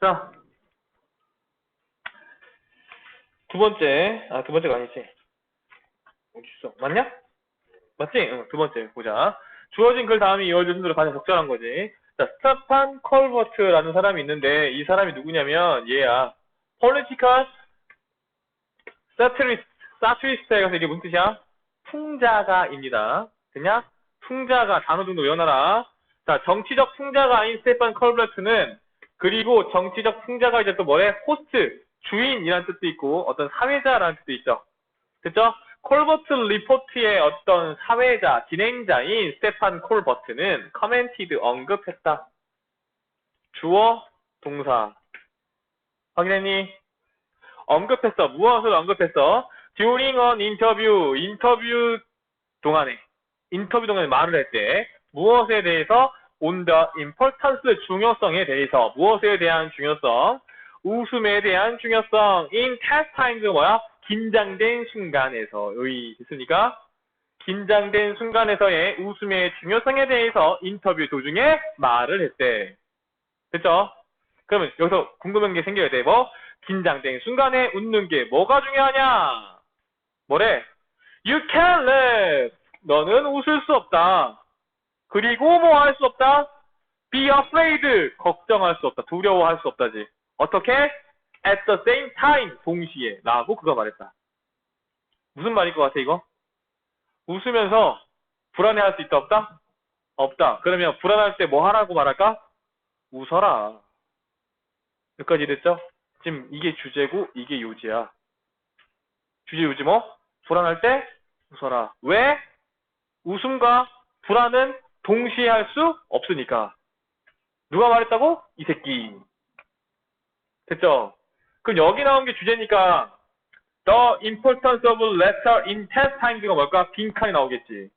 자, 두 번째, 아, 두 번째가 아니지. 어디 있어? 맞냐? 맞지? 응, 두 번째, 보자. 주어진 글 다음에 이어진 순서로 가장 적절한 거지. 자, 스타판 컬버트라는 사람이 있는데, 이 사람이 누구냐면, 얘야. political satirist에 가서 이게 무슨 뜻이야? 풍자가입니다. 됐냐? 풍자가 단어 정도 외워놔라. 자, 정치적 풍자가 아닌 스테판 컬버트는 그리고 정치적 풍자가 이제 또 뭐래? 호스트, 주인이라는 뜻도 있고 어떤 사회자라는 뜻도 있죠. 됐죠? 콜버트 리포트의 어떤 사회자, 진행자인 스테판 콜버트는 커멘티드 언급했다. 주어, 동사. 확인했니? 언급했어. 무엇을 언급했어? during an interview, 인터뷰 동안에, 인터뷰 동안에 말을 할 때, 무엇에 대해서 on the importance, 중요성에 대해서, 무엇에 대한 중요성, 웃음에 대한 중요성, in test times 뭐야? 긴장된 순간에서, 여기 됐습니까? 긴장된 순간에서의 웃음의 중요성에 대해서 인터뷰 도중에 말을 했대. 됐죠? 그러면 여기서 궁금한 게 생겨야 돼. 뭐? 긴장된 순간에 웃는 게 뭐가 중요하냐? 뭐래? You can laugh. 너는 웃을 수 없다. 그리고 뭐 할 수 없다? Be afraid. 걱정할 수 없다. 두려워할 수 없다지. 어떻게? At the same time. 동시에. 라고 그가 말했다. 무슨 말일 것 같아, 이거? 웃으면서 불안해할 수 있다, 없다? 없다. 그러면 불안할 때 뭐 하라고 말할까? 웃어라. 여기까지 됐죠? 지금 이게 주제고 이게 요지야. 주제 요지 뭐? 불안할 때 웃어라. 왜? 웃음과 불안은 동시에 할 수 없으니까. 누가 말했다고? 이 새끼. 됐죠? 그럼 여기 나온 게 주제니까 The importance of letter in test times가 뭘까? 빈칸이 나오겠지.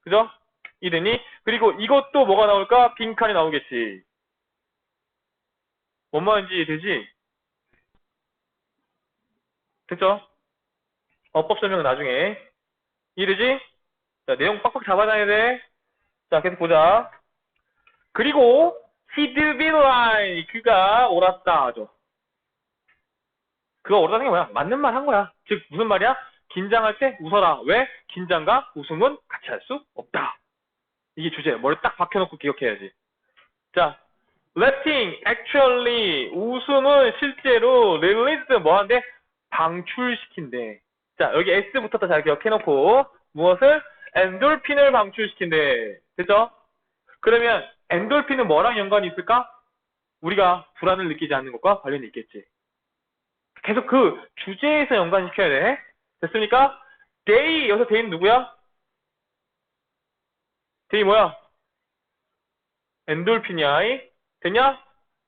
그죠? 이랬니? 그리고 이것도 뭐가 나올까? 빈칸이 나오겠지. 뭔 말인지 되지? 됐죠? 어법 설명은 나중에. 이해되지? 자, 내용 빡빡 잡아놔야 돼. 자, 계속 보자. 그리고 히드빌라인 그가 옳았다 하죠. 그가 옳다는 게 뭐야? 맞는 말 한 거야. 즉 무슨 말이야? 긴장할 때 웃어라. 왜? 긴장과 웃음은 같이 할 수 없다. 이게 주제. 뭘딱 박혀놓고 기억해야지. 자, laughing actually 웃음은 실제로 release 뭐한데 방출시킨대. 자, 여기 S부터 잘 기억해놓고 무엇을 엔돌핀을 방출시킨대. 됐죠? 그러면 엔돌핀은 뭐랑 연관이 있을까? 우리가 불안을 느끼지 않는 것과 관련이 있겠지. 계속 그 주제에서 연관시켜야 돼. 됐습니까? 데이 여기서 데이는 누구야? 데이 뭐야? 엔돌핀이야. 이? 됐냐?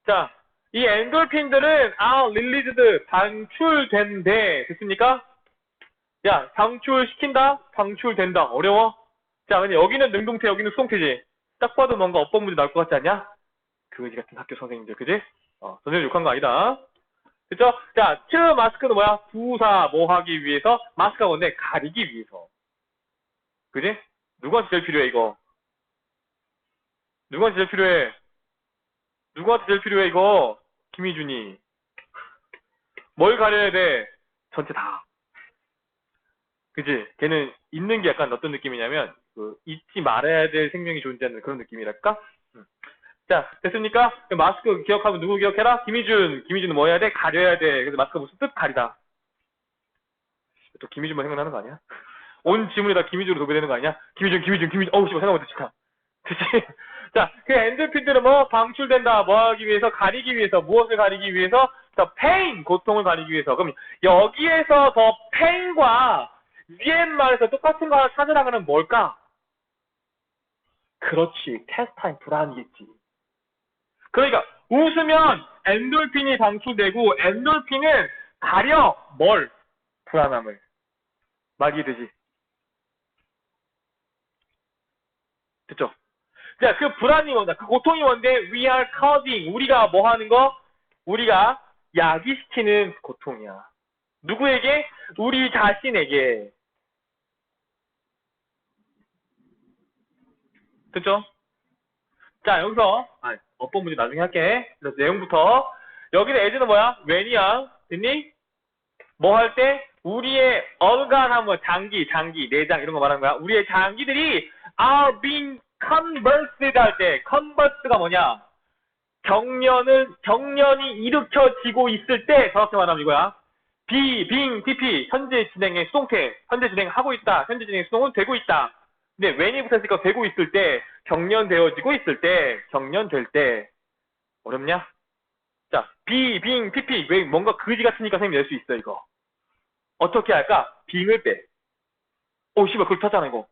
자, 이 엔돌핀들은 아 릴리즈드 방출된대. 됐습니까? 야, 방출시킨다? 방출된다. 어려워? 자, 근데 여기는 능동태, 여기는 수동태지. 딱 봐도 뭔가 어법 문제 나올 것 같지 않냐? 그거지 같은 학교 선생님들, 그지? 어, 선생님 욕한 거 아니다. 그죠? 자, 츠 마스크는 뭐야? 부사 뭐 하기 위해서? 마스크가 뭔데? 가리기 위해서. 그지? 누구한테 제일 필요해, 이거? 누구한테 제일 필요해? 누구한테 제일 필요해, 이거? 김희준이. 뭘 가려야 돼? 전체 다. 그지? 걔는 있는 게 약간 어떤 느낌이냐면, 그, 잊지 말아야 될 생명이 존재하는 그런 느낌이랄까? 음. 자, 됐습니까? 마스크 기억하면 누구 기억해라? 김희준. 김희준은 뭐 해야 돼? 가려야 돼. 그래서 마스크 무슨 뜻? 가리다. 또 김희준만 생각나는 거 아니야? 온 지문이 다 김희준으로 도배되는 거 아니야? 김희준, 김희준, 김희준. 어우, 씨발, 생각보다 좋다. 그치? 자, 그 엔돌핀들은 뭐 방출된다. 뭐 하기 위해서? 가리기 위해서. 무엇을 가리기 위해서? 더 페인, 고통을 가리기 위해서. 그럼 여기에서 더 페인과 위에 말에서 똑같은 거 하나 찾으라면 뭘까? 그렇지. 테스타임 불안이겠지. 그러니까 웃으면 엔돌핀이 방출되고 엔돌핀은 가려 뭘? 불안함을. 말이 되지. 됐죠? 자, 그 불안이 뭔가, 그 고통이 뭔데, we are causing, 우리가 뭐 하는 거? 우리가 야기시키는 고통이야. 누구에게? 우리 자신에게. 됐죠? 자, 여기서, 아, 어법 문제 나중에 할게. 그래서 내용부터. 여기는 as는 뭐야? when이야. 됐니? 뭐 할 때? 우리의 organ 뭐 장기, 장기, 내장 이런 거 말하는 거야. 우리의 장기들이 are being converted 할 때, convert가 뭐냐? 경련을, 경련이 일으켜지고 있을 때, 정확히 말하면 이거야. be, being, pp, 현재 진행의 수동태, 현재 진행하고 있다, 현재 진행의 수동은 되고 있다. 근데 when이 붙었으니까 되고 있을 때, 경련되어지고 있을 때, 경련될 때, 어렵냐? 자, be, being, pp, 왜 뭔가 그지 같으니까 선생님이 낼수 있어, 이거. 어떻게 할까? being을 빼. 오, 씨발, 그걸 타잖아, 이거.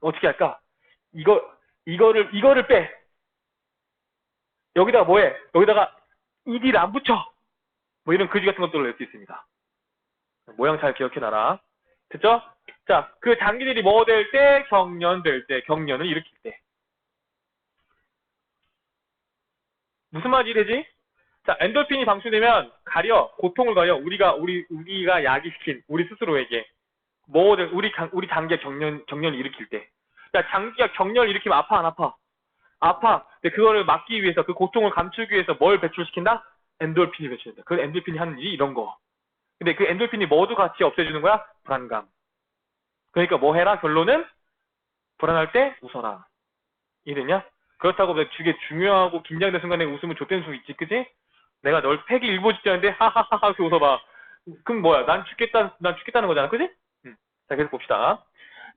어떻게 할까? 이거, 이거를, 이거를 빼. 여기다가 뭐해? 여기다가 ed를 안 붙여. 뭐 이런 그지 같은 것들을 낼 수 있습니다. 모양 잘 기억해놔라. 됐죠? 자, 그 장기들이 뭐 될 때? 경련될 때, 경련을 일으킬 때. 무슨 말이 되지? 자, 엔돌핀이 방출되면 가려, 고통을 가려, 우리가, 우리, 우리가 야기시킨, 우리 스스로에게. 뭐, 될- 우리, 강- 우리 장기가 경련, 경련을 일으킬 때. 자, 장기가 경련을 일으키면 아파, 안 아파? 아파. 근데 그거를 막기 위해서, 그 고통을 감추기 위해서 뭘 배출시킨다? 엔돌핀이 배출된다. 그 엔돌핀이 하는 일이 이런 거. 근데 그 엔돌핀이 모두 같이 없애주는 거야? 불안감. 그러니까 뭐 해라? 결론은 불안할 때 웃어라. 이랬냐? 그렇다고 내 되게 중요하고 긴장된 순간에 웃으면 좋다는 수 있지, 그지? 내가 널 패기 일보 직전인데 하하하하 이렇게 웃어봐. 그럼 뭐야? 난 죽겠다, 난 죽겠다는 거잖아, 그지? 음. 자, 계속 봅시다.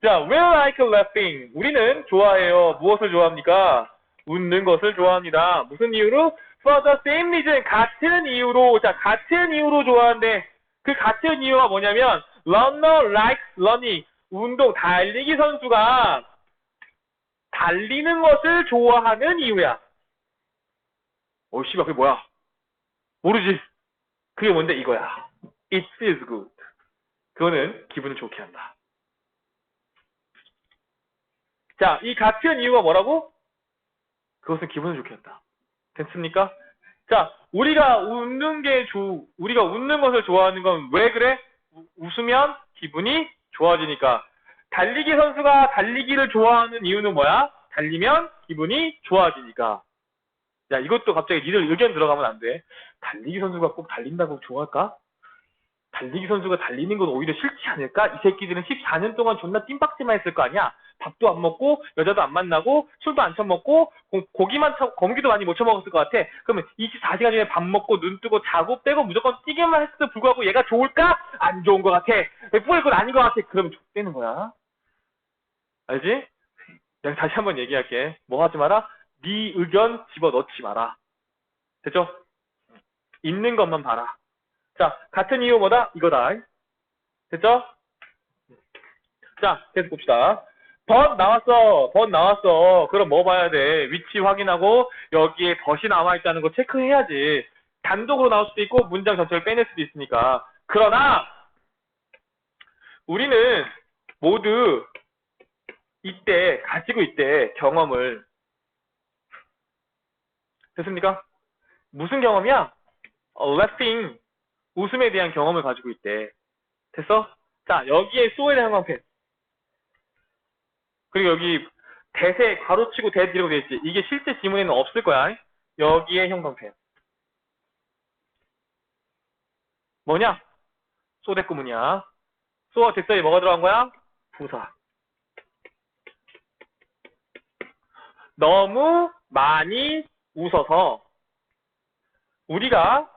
자, we like laughing. 우리는 좋아해요. 무엇을 좋아합니까? 웃는 것을 좋아합니다. 무슨 이유로? For the same reason. 같은 이유로. 자, 같은 이유로 좋아하는데 그 같은 이유가 뭐냐면 runner likes running. 운동 달리기 선수가 달리는 것을 좋아하는 이유야. 어, 씨발, 그게 뭐야? 모르지. 그게 뭔데? 이거야. It feels good. 그거는 기분을 좋게 한다. 자, 이 같은 이유가 뭐라고? 그것은 기분을 좋게 한다. 됐습니까? 자, 우리가 웃는 게 좋, 우리가 웃는 것을 좋아하는 건 왜 그래? 우- 웃으면 기분이 좋아지니까. 달리기 선수가 달리기를 좋아하는 이유는 뭐야? 달리면 기분이 좋아지니까. 야, 이것도 갑자기 니들 의견 들어가면 안 돼. 달리기 선수가 꼭 달린다고 좋아할까? 달리기 선수가 달리는 건 오히려 싫지 않을까? 이 새끼들은 14년 동안 존나 뜀박질만 했을 거 아니야? 밥도 안 먹고, 여자도 안 만나고, 술도 안 처먹고, 고, 기만 쳐, 공기도 많이 못 처먹었을 것 같아. 그러면 24시간 중에 밥 먹고, 눈 뜨고, 자고, 빼고, 무조건 뛰기만 했을 불구하고 얘가 좋을까? 안 좋은 것 같아. 뿌릴 건 아닌 것 같아. 그러면 족되는 거야. 알지? 내가 다시 한번 얘기할게. 뭐 하지 마라? 네 의견 집어넣지 마라. 됐죠? 있는 것만 봐라. 자, 같은 이유 뭐다? 이거다. 됐죠? 자, 계속 봅시다. 덧 나왔어. 덧 나왔어. 그럼 뭐 봐야 돼? 위치 확인하고 여기에 덧이 나와 있다는 거 체크해야지. 단독으로 나올 수도 있고 문장 전체를 빼낼 수도 있으니까. 그러나 우리는 모두 이때 가지고 있대 경험을 됐습니까? 무슨 경험이야? 어, laughing 웃음에 대한 경험을 가지고 있대. 됐어? 자 여기에 소에 대한 형광펜 그리고 여기 대세 가로치고 대뒤라고 되어 있지. 이게 실제 지문에는 없을 거야. 여기에 형광펜 뭐냐? 소대구문이야. 소와 대서에 뭐가 들어간 거야? 부사. 너무 많이 웃어서 우리가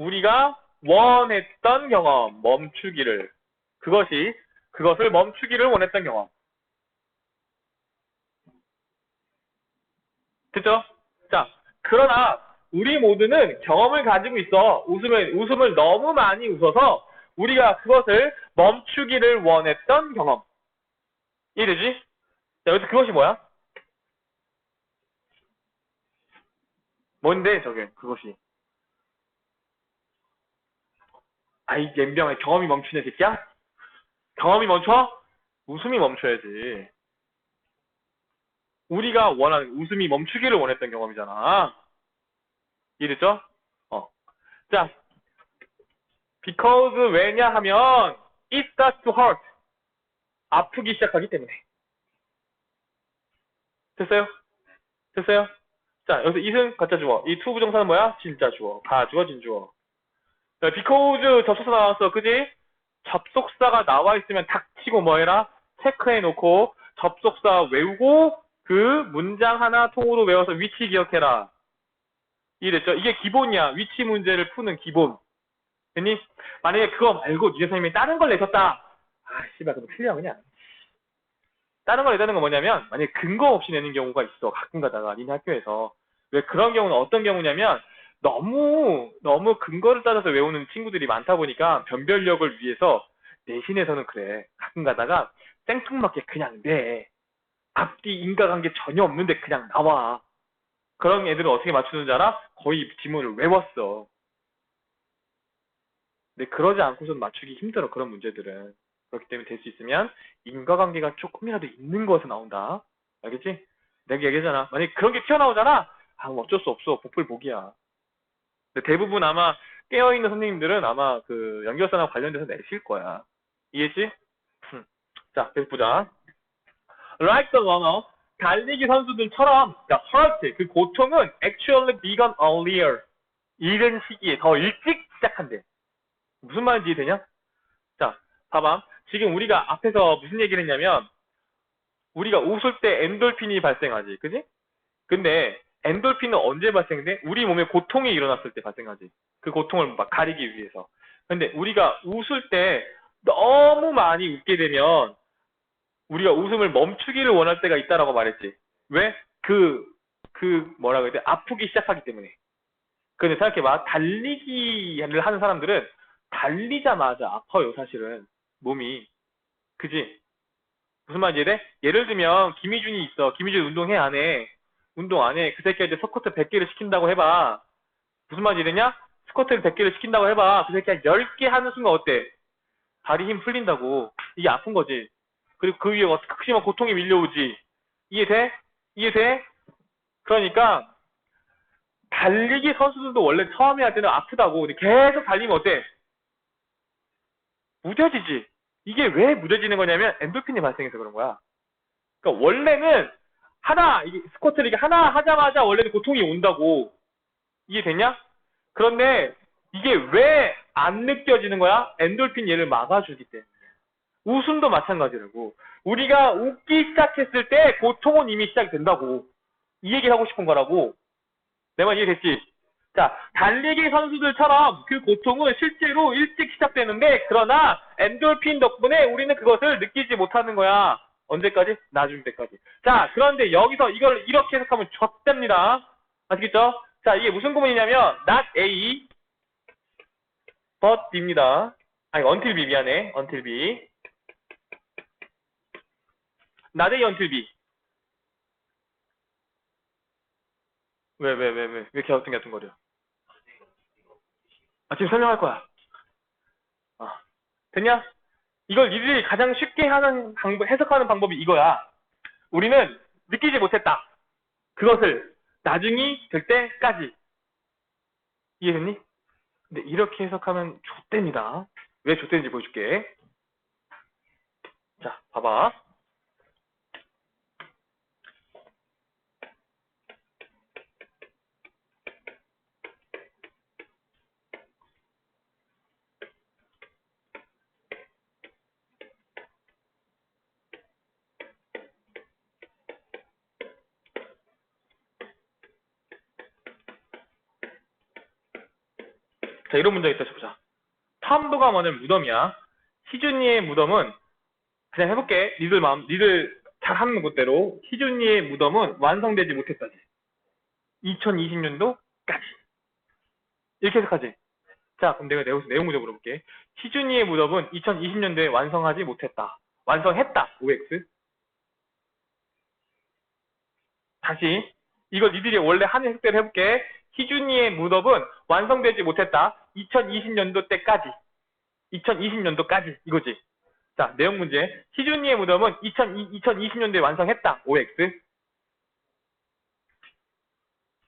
우리가 원했던 경험, 멈추기를 그것이 그것을 멈추기를 원했던 경험. 됐죠? 자, 그러나 우리 모두는 경험을 가지고 있어. 웃음을 웃음을 너무 많이 웃어서 우리가 그것을 멈추기를 원했던 경험. 이해되지? 자, 여기서 그것이 뭐야? 뭔데 저게 그것이 아이 옌병에 경험이 멈추네 새끼야 경험이 멈춰 웃음이 멈춰야지 우리가 원하는 웃음이 멈추기를 원했던 경험이잖아 이해됐죠? 어자 because 왜냐 하면 it starts to hurt 아프기 시작하기 때문에 됐어요? 됐어요? 자, 여기서 이승 가짜 주어. 이투 부정사는 뭐야? 진짜 주어. 가 주어, 진 주어. 자, because 접속사 나왔어. 그지? 접속사가 나와 있으면 닥치고 뭐 해라? 체크해 놓고 접속사 외우고 그 문장 하나 통으로 외워서 위치 기억해라. 이랬죠? 이게 기본이야. 위치 문제를 푸는 기본. 됐니? 만약에 그거 말고 니네 선생님이 다른 걸 내셨다. 아, 씨발, 그럼 틀려, 그냥. 다른 걸 내다는 건 뭐냐면, 만약에 근거 없이 내는 경우가 있어. 가끔 가다가, 니네 학교에서. 왜 그런 경우는 어떤 경우냐면, 너무, 너무 근거를 따져서 외우는 친구들이 많다 보니까, 변별력을 위해서, 내신에서는 그래. 가끔 가다가, 생뚱맞게 그냥 내. 앞뒤 인과관계 전혀 없는데 그냥 나와. 그런 애들은 어떻게 맞추는 줄 알아? 거의 지문을 외웠어. 근데 그러지 않고선 맞추기 힘들어, 그런 문제들은. 그렇기 때문에 될 수 있으면 인과관계가 조금이라도 있는 거에서 나온다. 알겠지? 내가 얘기했잖아. 만약에 그런 게 튀어나오잖아? 아, 뭐 어쩔 수 없어. 복불복이야. 대부분 아마 깨어있는 선생님들은 아마 그 연결선하고 관련돼서 내실 거야. 이해했지? 음. 자, 계속 보자. Like the runner, 달리기 선수들처럼, 자, hurt, 그 고통은 actually begun earlier. 이른 시기에 더 일찍 시작한대. 무슨 말인지 이해되냐? 자, 봐봐. 지금 우리가 앞에서 무슨 얘기를 했냐면, 우리가 웃을 때 엔돌핀이 발생하지. 그지? 근데 엔돌핀은 언제 발생돼? 우리 몸에 고통이 일어났을 때 발생하지. 그 고통을 막 가리기 위해서. 근데 우리가 웃을 때 너무 많이 웃게 되면 우리가 웃음을 멈추기를 원할 때가 있다라고 말했지. 왜? 그, 그, 뭐라 그래야 돼? 아프기 시작하기 때문에. 근데 생각해봐. 달리기를 하는 사람들은 달리자마자 아파요, 사실은. 몸이. 그지? 무슨 말인지 돼? 예를 들면, 김희준이 있어. 김희준 운동해, 안 해? 운동 안 해. 그 이제 스쿼트 100개를 시킨다고 해봐. 무슨 말인지 되냐? 스쿼트를 100개를 시킨다고 해봐. 그 새끼가 10개 하는 순간 어때? 다리 힘 풀린다고. 이게 아픈 거지. 그리고 그 위에 극심한 고통이 밀려오지. 이해돼? 이해돼? 그러니까 달리기 선수들도 원래 처음에 할 때는 아프다고. 근데 계속 달리면 어때? 무뎌지지. 이게 왜 무뎌지는 거냐면 엔도핀이 발생해서 그런 거야. 그러니까 원래는 하나 이게 스쿼트를 이게 하나 하자마자 원래는 고통이 온다고. 이해됐냐? 그런데 이게 왜 안 느껴지는 거야? 엔돌핀 얘를 막아주기 때문에. 웃음도 마찬가지라고. 우리가 웃기 시작했을 때 고통은 이미 시작된다고. 이 얘기를 하고 싶은 거라고. 내 말 이해됐지? 자, 달리기 선수들처럼 그 고통은 실제로 일찍 시작되는데, 그러나 엔돌핀 덕분에 우리는 그것을 느끼지 못하는 거야. 언제까지? 나중 때까지. 자, 그런데 여기서 이걸 이렇게 해석하면 젖됩니다. 아시겠죠? 자, 이게 무슨 구문이냐면, not A, but B입니다. 아니, until B 미안해. until B. not A, until B. 왜, 왜, 왜, 왜, 왜 이렇게 어뚱어뚱거려? 아, 지금 설명할 거야. 아, 됐냐? 이걸 니들이 가장 쉽게 하는 방법, 해석하는 방법이 이거야. 우리는 느끼지 못했다. 그것을 나중이 될 때까지. 이해됐니? 근데 이렇게 해석하면 좋답니다. 왜 좋대는지 보여줄게. 자, 봐봐. 자, 이런 문제가 있다 쳐보자. 탐도가 만을 무덤이야. 희준이의 무덤은 그냥 해볼게. 니들 마음, 니들 잘 하는 것대로 희준이의 무덤은 완성되지 못했다지. 2020년도까지. 이렇게 해석하지. 자, 그럼 내가 내용, 내용 문제 물어볼게. 희준이의 무덤은 2020년도에 완성하지 못했다. 완성했다. OX. 다시. 이걸 니들이 원래 하는 해석대로 해볼게. 희준이의 무덤은 완성되지 못했다. 2020년도 때까지. 2020년도까지. 이거지. 자, 내용 문제. 희준이의 무덤은 2020, 2020년도에 완성했다. OX.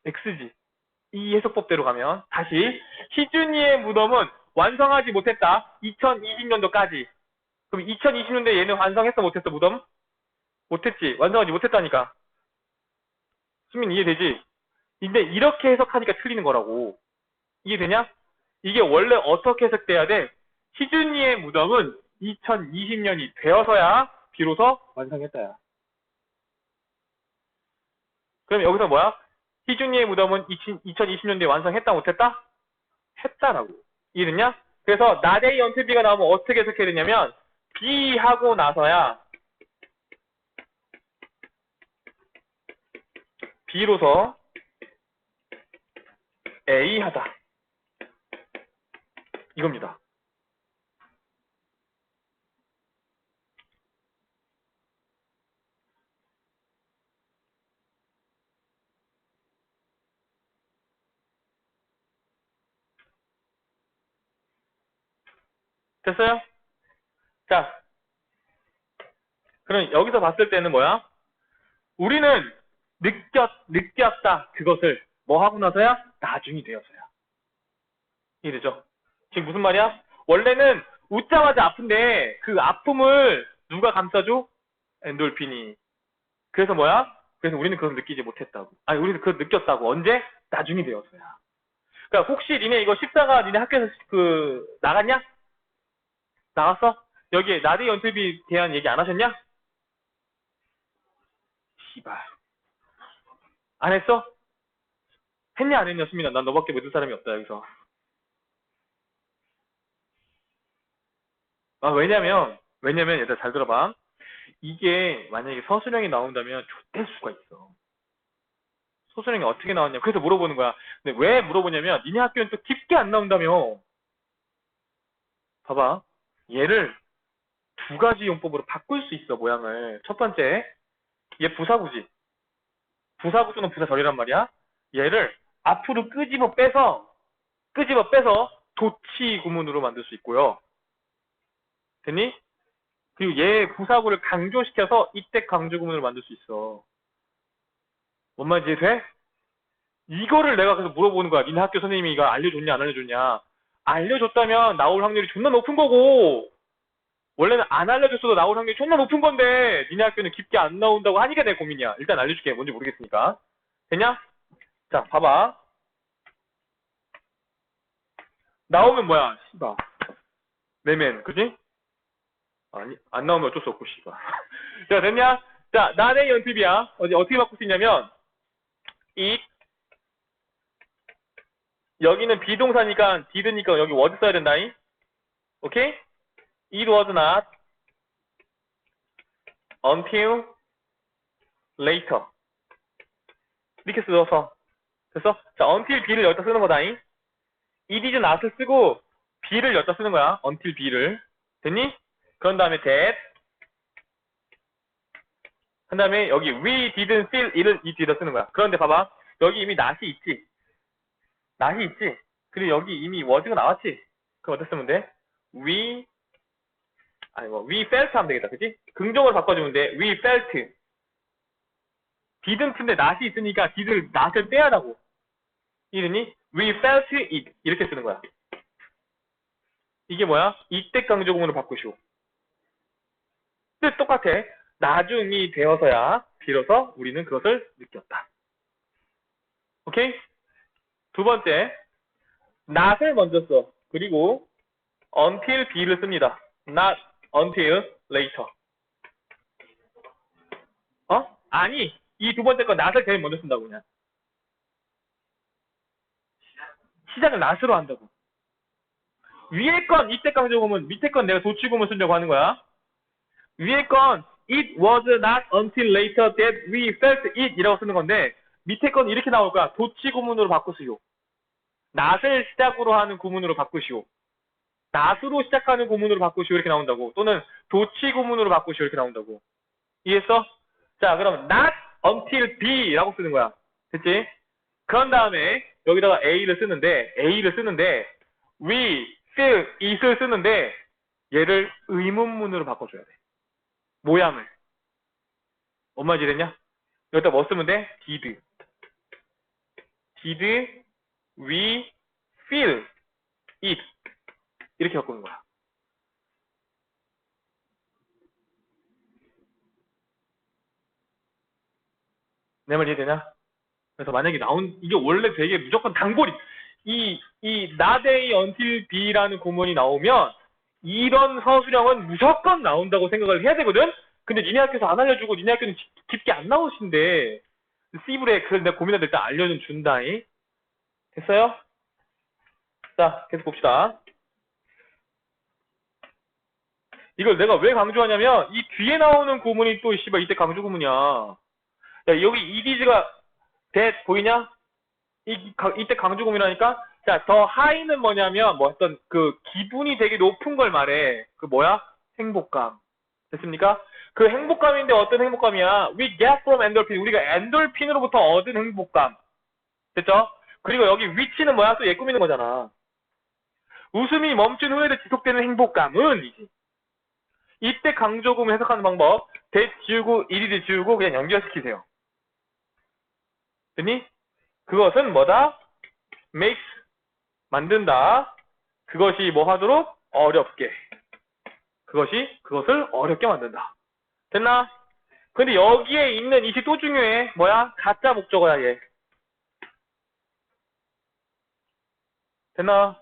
X지. 이 해석법대로 가면. 다시. 희준이의 무덤은 완성하지 못했다. 2020년도까지. 그럼 2020년도에 얘는 완성했어? 못했어? 무덤? 못했지. 완성하지 못했다니까. 수민 이해되지? 근데 이렇게 해석하니까 틀리는 거라고. 이해되냐? 이게 원래 어떻게 해석돼야 돼? 희준이의 무덤은 2020년이 되어서야 비로소 완성했다야. 그럼 여기서 뭐야? 희준이의 무덤은 2020년도에 완성했다 못했다? 했다라고. 이해됐냐? 그래서 나데이 연트비가 나오면 어떻게 해석해야 되냐면 B 하고 나서야 B로서 A 하다. 이겁니다. 됐어요? 자, 그럼 여기서 봤을 때는 뭐야? 우리는 느꼈, 느꼈다. 그것을 뭐 하고 나서야? 나중이 되어서야. 이해되죠? 지금 무슨 말이야? 원래는 웃자마자 아픈데 그 아픔을 누가 감싸줘? 엔돌핀이. 그래서 뭐야? 그래서 우리는 그걸 느끼지 못했다고. 아니, 우리는 그걸 느꼈다고. 언제? 나중이 되어서야. 그러니까 혹시 니네 이거 십사가 니네 학교에서 그 나갔냐? 나갔어? 여기 나디 연습이 대한 얘기 안 하셨냐? 씨발. 안 했어? 했냐 안 했냐 수민아 난 너밖에 믿을 사람이 없다 여기서 아 왜냐면 왜냐면 얘들아 잘 들어봐. 이게 만약에 서술형이 나온다면 좆될 수가 있어. 서술형이 어떻게 나왔냐? 그래서 물어보는 거야. 근데 왜 물어보냐면 니네 학교는 또 깊게 안 나온다며. 봐봐. 얘를 두 가지 용법으로 바꿀 수 있어 모양을. 첫 번째 얘 부사구지. 부사구 또는 부사절이란 말이야. 얘를 앞으로 끄집어 빼서 끄집어 빼서 도치 구문으로 만들 수 있고요. 됐니? 그리고 얘 부사구를 강조시켜서 이때 강조 구문으로 만들 수 있어. 뭔 말인지 돼? 이거를 내가 그래서 물어보는 거야. 니네 학교 선생님이 이거 알려줬냐 안 알려줬냐. 알려줬다면 나올 확률이 존나 높은 거고 원래는 안 알려줬어도 나올 확률이 존나 높은 건데 니네 학교는 깊게 안 나온다고 하니까 내 고민이야. 일단 알려줄게. 뭔지 모르겠으니까. 됐냐? 자, 봐봐. 나오면 뭐야? 씨바. 내면, 그지? 아니, 안 나오면 어쩔 수 없고, 씨바. 자, 됐냐? 자, 나의 연습이야. 어디, 어떻게 바꿀 수 있냐면, it. 여기는 비동사니까, did니까 여기 was 써야 된다잉. 오케이? It was not until later. 이렇게 써서 됐어? 자, until b를 여기다 쓰는 거다잉. it is not을 쓰고 b를 여기다 쓰는 거야. until b를. 됐니? 그런 다음에 that. 그 다음에 여기 we didn't feel it을 이 뒤에다 쓰는 거야. 그런데 봐봐. 여기 이미 not이 있지. not이 있지. 그리고 여기 이미 was가 나왔지. 그럼 어떻게 쓰면 돼? we 아니 뭐 we felt 하면 되겠다. 그치? 긍정으로 바꿔주면 돼. we felt. didn't인데 not이 있으니까 did를 not을 빼야 하라고. 이러니 we felt it 이렇게 쓰는 거야. 이게 뭐야? 이때 강조구문으로 바꾸시오. 뜻 똑같아. 나중이 되어서야 비로소 우리는 그것을 느꼈다. 오케이? 두 번째, not을 먼저 써. 그리고 until b를 씁니다. not until later. 어? 아니, 이 두 번째 거 not을 제일 먼저 쓴다고 그냥. 시작을 not으로 한다고. 위에 건 이때 강조구문, 밑에 건 내가 도치구문 쓰려고 하는 거야. 위에 건 it was not until later that we felt it 이라고 쓰는 건데 밑에 건 이렇게 나올 거야. 도치 구문으로 바꾸시오. not을 시작으로 하는 구문으로 바꾸시오. not으로 시작하는 구문으로 바꾸시오 이렇게 나온다고. 또는 도치 구문으로 바꾸시오 이렇게 나온다고. 이해했어? 자, 그럼 not until B라고 쓰는 거야. 됐지? 그런 다음에 여기다가 A를 쓰는데 A를 쓰는데 we, feel, it을 쓰는데 얘를 의문문으로 바꿔줘야 돼. 모양을. 엄마 지랬냐? 여기다 뭐 쓰면 돼? did. did we feel it 이렇게 바꾸는 거야. 내 말 이해되냐? 그래서 만약에 나온 이게 원래 되게 무조건 단골이 이 이 나데이 언틸 B라는 구문이 나오면 이런 서술형은 무조건 나온다고 생각을 해야 되거든. 근데 니네 학교에서 안 알려주고 니네 학교는 깊- 깊게 안 나오신대. C불에 그걸 내가 고민할 때 일단 알려준 준다이. 됐어요? 자, 계속 봅시다. 이걸 내가 왜 강조하냐면 이 뒤에 나오는 구문이 또 씨발 이때 강조 구문이야. 야, 여기 이디즈가 that 보이냐? 이 가- 이때 강조 구문이라니까. 자, 더 하이는 뭐냐면 뭐 어떤 그 기분이 되게 높은 걸 말해. 그 뭐야? 행복감. 됐습니까? 그 행복감인데 어떤 행복감이야? We get from endorphin. 우리가 엔돌핀으로부터 얻은 행복감. 됐죠? 그리고 여기 위치는 뭐야? 또얘 꾸미는 거잖아. 웃음이 멈춘 후에도 지속되는 행복감은 이지. 이때 강조금을 해석하는 방법. 대 지우고 이리를 지우고 그냥 연결시키세요. 됐니? 그것은 뭐다? makes 만든다. 그것이 뭐 하도록 어렵게. 그것이 그것을 어렵게 만든다. 됐나? 근데 여기에 있는 이시 또 중요해. 뭐야? 가짜 목적어야 얘. 됐나?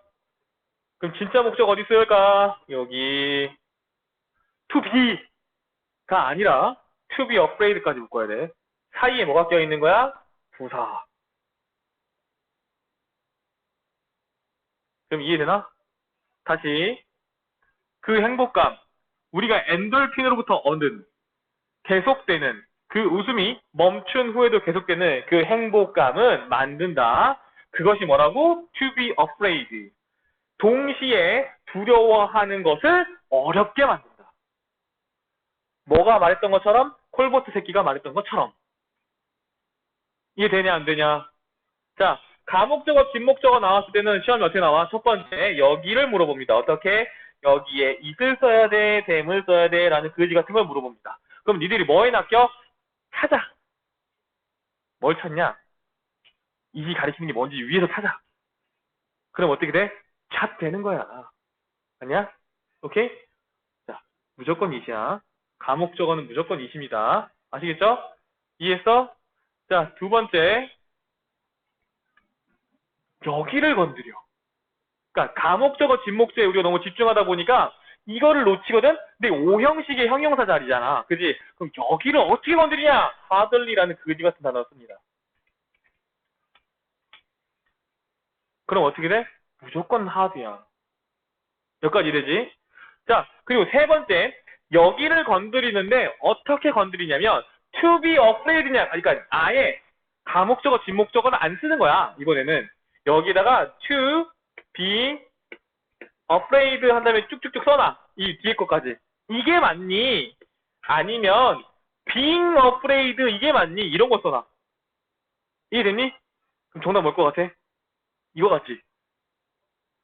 그럼 진짜 목적 어디 있을까? 여기 to be가 아니라 to be afraid까지 묶어야 돼. 사이에 뭐가 껴 있는 거야? 부사. 그럼 이해되나? 다시 그 행복감 우리가 엔돌핀으로부터 얻는 계속되는 그 웃음이 멈춘 후에도 계속되는 그 행복감은 만든다. 그것이 뭐라고? to be afraid. 동시에 두려워하는 것을 어렵게 만든다. 뭐가 말했던 것처럼 콜버트 새끼가 말했던 것처럼 이해되냐 안 되냐? 자, 가목적어, 뒷목적어 나왔을 때는 시험이 어떻게 나와? 첫 번째, 여기를 물어봅니다. 어떻게? 여기에 it을 써야 돼, them을 써야 돼, 라는 그지 같은 걸 물어봅니다. 그럼 니들이 뭐에 낚여? 찾아. 뭘 찾냐? 이지 가리키는 게 뭔지 위에서 찾아. 그럼 어떻게 돼? 잣 되는 거야. 아니야? 오케이? 자, 무조건 이시야. 가목적어는 무조건 이시입니다. 아시겠죠? 이해했어? 자, 두 번째. 여기를 건드려. 그러니까 가목적어 진목제에 우리가 너무 집중하다 보니까 이거를 놓치거든? 근데 오형식의 형용사 자리잖아. 그지? 그럼 여기를 어떻게 건드리냐? hardly라는 그지 같은 단어를 씁니다. 그럼 어떻게 돼? 무조건 hard야. 여기까지 되지? 자, 그리고 세 번째. 여기를 건드리는데 어떻게 건드리냐면 to be afraid냐 그러니까 아예 가목적어 진목적어는 안 쓰는 거야 이번에는 여기다가 to be afraid 한 다음에 쭉쭉쭉 써놔 이 뒤에 것까지 이게 맞니 아니면 being afraid 이게 맞니 이런 거 써놔 이해됐니? 그럼 정답 뭘 것 같아? 이거 같지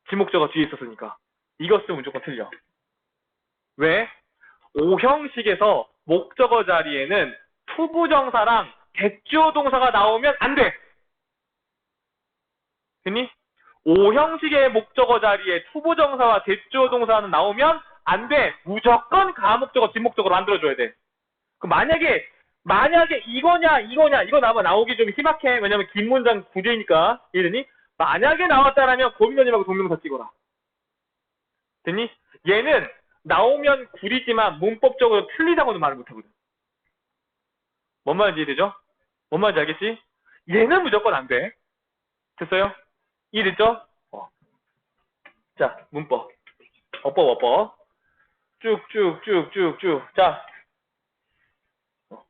진목적어 뒤에 있었으니까 이거 쓰면 무조건 틀려 왜? 오형식에서 목적어 자리에는 투부정사랑 대주어 동사가 나오면 안 돼. 됐니? 오 형식의 목적어 자리에 투부 정사와 대주어 동사는 나오면 안 돼. 무조건 가목적어, 뒷목적어로 만들어줘야 돼. 그 만약에 만약에 이거냐 이거냐 이거 나오면 나오기 좀 희박해. 왜냐면 긴 문장 구조이니까. 이해되니? 만약에 나왔다라면 고민원님하고 동명사 찍어라. 됐니? 얘는 나오면 구리지만 문법적으로 틀리다고는 말을 못하거든. 뭔 말인지 이해되죠? 뭔 말인지 알겠지? 얘는 무조건 안 돼. 됐어요? 이해됐죠? 어. 자, 문법. 어법, 어법. 쭉, 쭉, 쭉, 쭉, 쭉. 자. 어.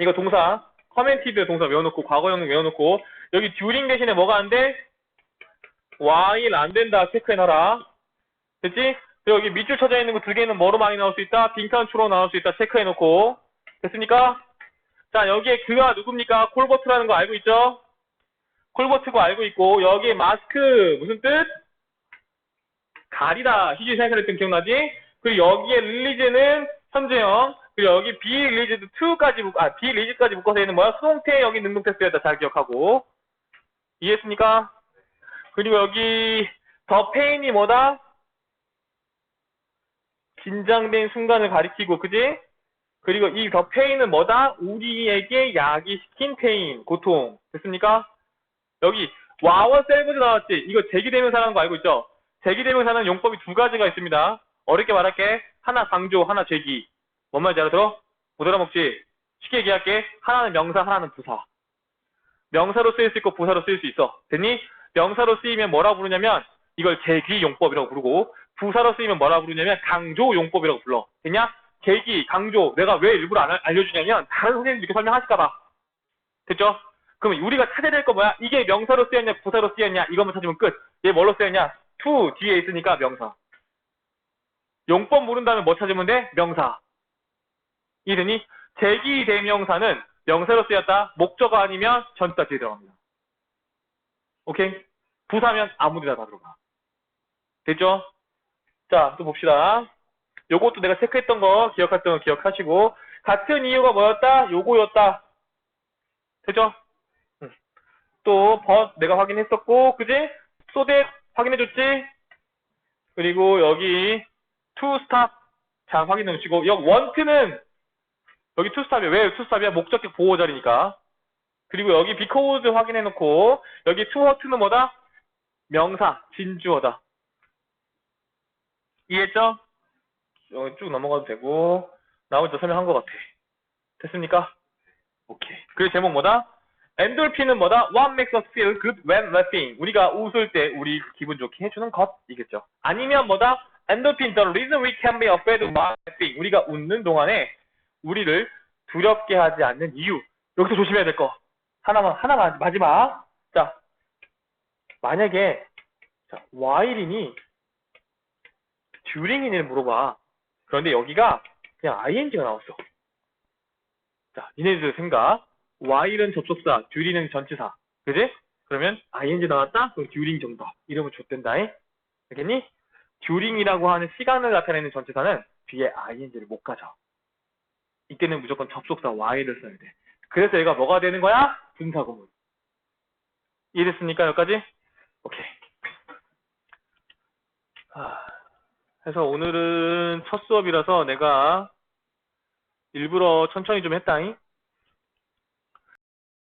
이거 동사. 커멘티드 동사 외워놓고, 과거형 외워놓고, 여기 듀링 대신에 뭐가 안 돼? while 안 된다. 체크해놔라. 됐지? 여기 밑줄 쳐져 있는 거 두 개는 뭐로 많이 나올 수 있다? 빈칸 추로 나올 수 있다. 체크해놓고. 됐습니까? 자, 여기에 그가 누굽니까? 콜버트라는 거 알고 있죠? 콜버트고 알고 있고, 여기에 마스크, 무슨 뜻? 가리다. 희준이 생각했던 기억나지? 그리고 여기에 릴리즈는 현재형, 그리고 여기 비 릴리즈도 2까지 묶, 아, 비 릴리즈까지 묶어서 있는 뭐야? 수동태 여기 능동태 쓰였다. 잘 기억하고. 이해했습니까? 그리고 여기 더 페인이 뭐다? 긴장된 순간을 가리키고, 그지? 그리고 이 더 페인은 뭐다? 우리에게 야기시킨 페인, 고통. 됐습니까? 여기 와워 셀브즈 나왔지? 이거 제기대명사라는 거 알고 있죠? 제기대명사는 용법이 두 가지가 있습니다. 어렵게 말할게. 하나 강조, 하나 제기. 뭔 말인지 알아들어? 못 알아먹지? 쉽게 얘기할게. 하나는 명사, 하나는 부사. 명사로 쓰일 수 있고 부사로 쓰일 수 있어. 됐니? 명사로 쓰이면 뭐라 부르냐면 이걸 제기 용법이라고 부르고 부사로 쓰이면 뭐라 부르냐면 강조 용법이라고 불러. 됐냐? 제기, 강조. 내가 왜 일부러 안 알- 알려주냐면 다른 선생님들 이렇게 설명하실까봐. 됐죠? 그럼 우리가 찾아야 될 거 뭐야? 이게 명사로 쓰였냐, 부사로 쓰였냐? 이것만 찾으면 끝. 얘 뭘로 쓰였냐? to 뒤에 있으니까 명사. 용법 모른다면 뭐 찾으면 돼? 명사. 이해되니? 제기 대명사는 명사로 쓰였다. 목적어 아니면 전치사 뒤에 들어갑니다. 오케이? 부사면 아무 데나 다 들어가. 됐죠? 자, 또 봅시다. 요것도 내가 체크했던 거 기억했던 거 기억하시고 같은 이유가 뭐였다? 요거였다. 됐죠? 응. 또 but 내가 확인했었고 그지? so 확인해줬지? 그리고 여기 stop 잘 확인해 주시고 여기 want는 여기 stop이야. 왜 stop이야? 목적격 보호 자리니까. 그리고 여기 because 확인해 놓고 여기 hurt는 뭐다? 명사 진주어다. 이해했죠? 여기 쭉 넘어가도 되고 나머지 다 설명한 것 같아. 됐습니까? 오케이. 그 제목 뭐다? 엔돌핀은 뭐다? What makes us feel good when laughing? 우리가 웃을 때 우리 기분 좋게 해주는 것이겠죠. 아니면 뭐다? 엔돌핀, the reason we can be afraid of laughing. 우리가 웃는 동안에 우리를 두렵게 하지 않는 이유. 여기서 조심해야 될 거. 하나만, 하나만, 마지막. 자, 만약에, 자, while이니, during이니 물어봐. 그런데 여기가 그냥 ing가 나왔어. 자, 니네들 생각. While은 접속사, during은 전치사. 그지? 그러면 ing 나왔다? 그럼 during 정답. 이러면 좋댄다잉. 알겠니? during이라고 하는 시간을 나타내는 전치사는 뒤에 ing를 못 가져. 이때는 무조건 접속사 while을 써야 돼. 그래서 얘가 뭐가 되는 거야? 분사구문. 이해됐습니까? 여기까지? 오케이. 아, 그래서 오늘은 첫 수업이라서 내가 일부러 천천히 좀 했다잉.